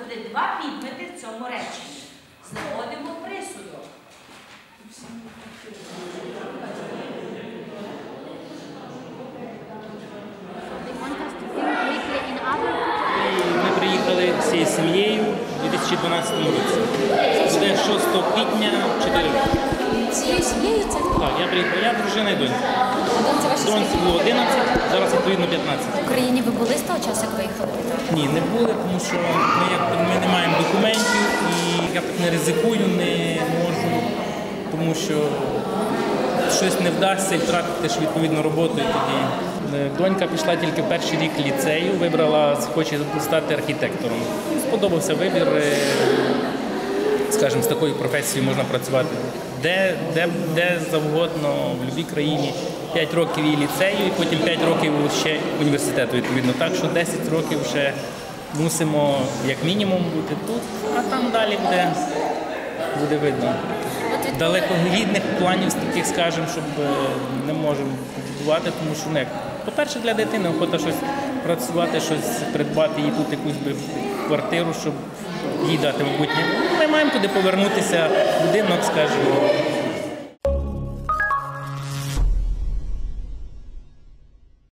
буде два підмети в цьому реченні. Знаходимо присудок. Ми приїхали всією сім'єю у 2012 році. Буде 6 квітня 4 роки. цією сім'єю це Так, я приїхав, я дружина і донька. доньці ваші Доньці було 11, зараз відповідно 15. в Україні ви були з того часу, як виїхали? Ні, не були, тому що ми, як, ми не маємо документів і я не ризикую, не можу, тому що щось не вдасться і втратити ж відповідну роботу. І тоді Е, донька пішла тільки перший рік ліцею, вибрала, хоче стати архітектором. Сподобався вибір. Скажімо, з такою професією можна працювати де, де, де завгодно, в будь-якій країні. 5 років і ліцею, і потім 5 років ще університету, відповідно. Так що 10 років ще мусимо як мінімум бути тут, а там далі буде, буде видно. Далекоглідних планів таких, скажімо, щоб е, не можемо будувати, тому що не. По-перше, для дитини охота щось працювати, щось придбати, їй тут якусь би квартиру, щоб їй дати майбутнє. Ми маємо куди повернутися, будинок, скажімо,